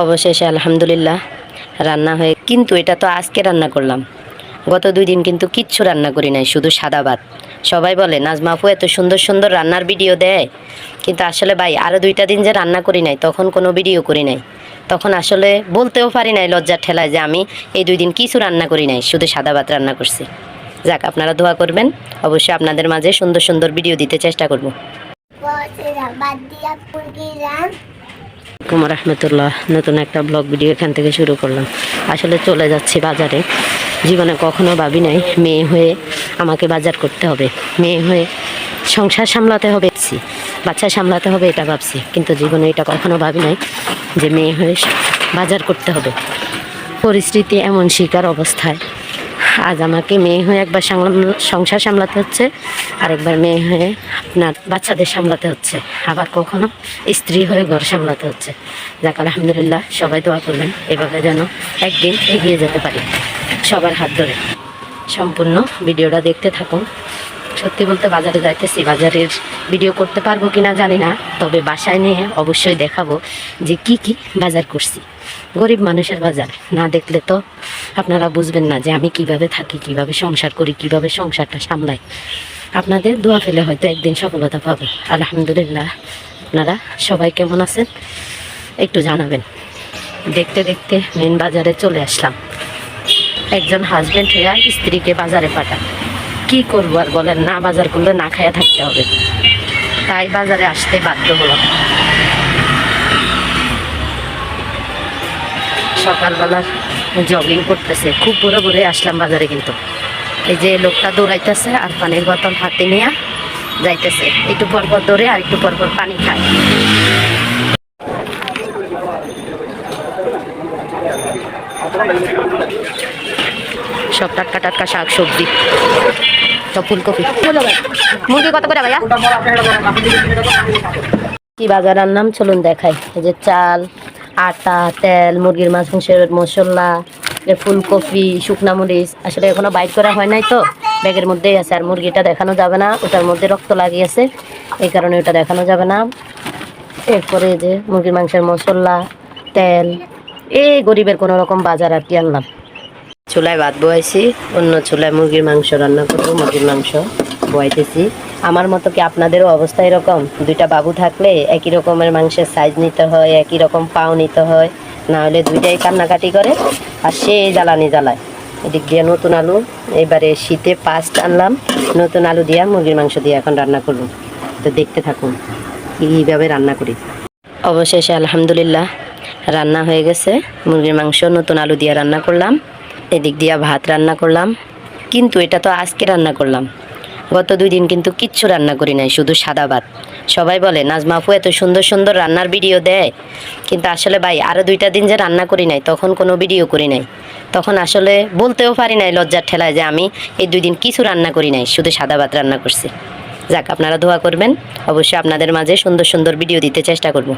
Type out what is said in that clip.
অবশেষে আলহামদুলিল্লাহ রান্না হয়ে কিন্তু এটা তো আজকে রান্না করলাম। গত দুই দিন কিন্তু কিচ্ছু রান্না করি নাই, শুধু সাদা ভাত। সবাই বলে, নাজমা আপু এত সুন্দর সুন্দর রান্নার ভিডিও দেয়। কিন্তু আসলে ভাই আরও দুইটা দিন যে রান্না করি নাই, তখন কোনো ভিডিও করি নাই। তখন আসলে বলতেও পারি নাই, লজ্জার ঠেলায় যে আমি এই দুই দিন কিছু রান্না করি নাই, শুধু সাদা ভাত রান্না করছি। যাক, আপনারা দোয়া করবেন, অবশ্যই আপনাদের মাঝে সুন্দর সুন্দর ভিডিও দিতে চেষ্টা করব। দিয়া রহমতুল্লাহ। নতুন একটা ব্লগ ভিডিও এখান থেকে শুরু করলাম। আসলে চলে যাচ্ছি বাজারে। জীবনে কখনো ভাবি নাই, মেয়ে হয়ে আমাকে বাজার করতে হবে। মেয়ে হয়ে সংসার সামলাতে হবে বাচ্চা সামলাতে হবে, এটা ভাবছি। কিন্তু জীবনে এটা কখনো ভাবি নাই যে মেয়ে হয়ে বাজার করতে হবে। পরিস্থিতি এমন শিকার অবস্থায়। আজ আমাকে মেয়ে হয়ে একবার সংসার সামলাতে হচ্ছে, আরেকবার মেয়ে হয়ে আপনার বাচ্চাদের সামলাতে হচ্ছে। আবার কখনো স্ত্রী হয়ে ঘর সামলাতে হচ্ছে। যাক, আলহামদুলিল্লাহ, সবাই দোয়া করবেন, এভাবে যেন একদিন এগিয়ে যেতে পারি। সবার হাত ধরে। সম্পূর্ণ ভিডিওটা দেখতে থাকুন। সত্যি বলতে বাজারে যাইতেছি, বাজারের ভিডিও করতে পারব কিনা জানি না, তবে বাসায় নিয়ে অবশ্যই দেখাবো যে কি কি বাজার করছি। গরিব মানুষের বাজার, না দেখলে তো আপনারা বুঝবেন না যে আমি কীভাবে থাকি, কীভাবে সংসার করি, কীভাবে সংসারটা সামলাই। আপনাদের দোয়া ফেলে হয়তো একদিন সফলতা পাবো। আলহামদুলিল্লাহ, আপনারা সবাই কেমন আছেন? একটু জানাবেন। দেখতে দেখতে মেন বাজারে চলে আসলাম। একজন হাজবেন্ড হয়ে স্ত্রীকে বাজারে পাঠান। কি করব আর বলেন না, বাজার করলে না খায়া থাকতে হবে। তাই বাজারে আসতে বাধ্য হলাম। সকালবেলা জগিং করতেছে, খুব ভোরে ভোরে আসলাম বাজারে কিন্তু। এই যে লোকটা দৌড়াইতেছে আর পানির বোতল হাতে নিয়ে যাইতেছে। একটু পর পর দৌড়ে আর একটু পর পর পানি খায়। সব টাটকা টাটকা শাক সবজি তো ফুলকপি। মুরগি কত করে কি আনলাম চলুন দেখাই। এই যে চাল, আটা, তেল, মুরগির মাছ, মাংসের মশলা ফুলকপি, শুকনা মরিচ। আসলে এখনও বাইট করা হয় নাই তো, ব্যাগের মধ্যেই আছে। আর মুরগিটা দেখানো যাবে না, ওটার মধ্যে রক্ত লাগিয়েছে। এই কারণে ওটা দেখানো যাবে না। এরপরে যে মুরগির মাংসের মশলা, তেল, এই গরিবের কোনো রকম বাজার আর কি আনলাম। চুলায় ভাত বয়াইছি অন্য চুলায় মুরগির মাংস রান্না করব, মুরগির মাংস বয়াইতেছি আমার মতো কি আপনাদেরও অবস্থা এরকম? দুইটা বাবু থাকলে একই রকমের মাংসের সাইজ নিতে হয়, একই রকম পাও নিতে হয়, না হলে দুইটাই কান্নাকাটি করে, আর সে জ্বালানি জ্বালায়। এদিক দিয়ে নতুন আলু, এবারে শীতে পাস্ট আনলাম, নতুন আলু দিয়া মুরগির মাংস দিয়ে এখন রান্না করব। তো দেখতে থাকুন কীভাবে রান্না করি। অবশেষে আলহামদুলিল্লাহ, রান্না হয়ে গেছে, মুরগির মাংস নতুন আলু দিয়ে রান্না করলাম। এদিক দিয়ে ভাত রান্না করলাম। কিন্তু এটা তো আজকে রান্না করলাম। গত দুই দিন কিন্তু কিচ্ছু রান্না করি নাই, শুধু সাদা ভাত। সবাই বলে, নাজমা আপু এত সুন্দর সুন্দর রান্নার ভিডিও দেয়। কিন্তু আসলে ভাই আরও দুইটা দিন যে রান্না করি নাই, তখন কোনো ভিডিও করি নাই। তখন আসলে বলতেও পারি নাই লজ্জার ঠেলায় যে আমি এই দুই দিন কিছু রান্না করি নাই, শুধু সাদা ভাত রান্না করছি। যাক, আপনারা দোয়া করবেন। অবশ্যই আপনাদের মাঝে সুন্দর সুন্দর ভিডিও দিতে চেষ্টা করব।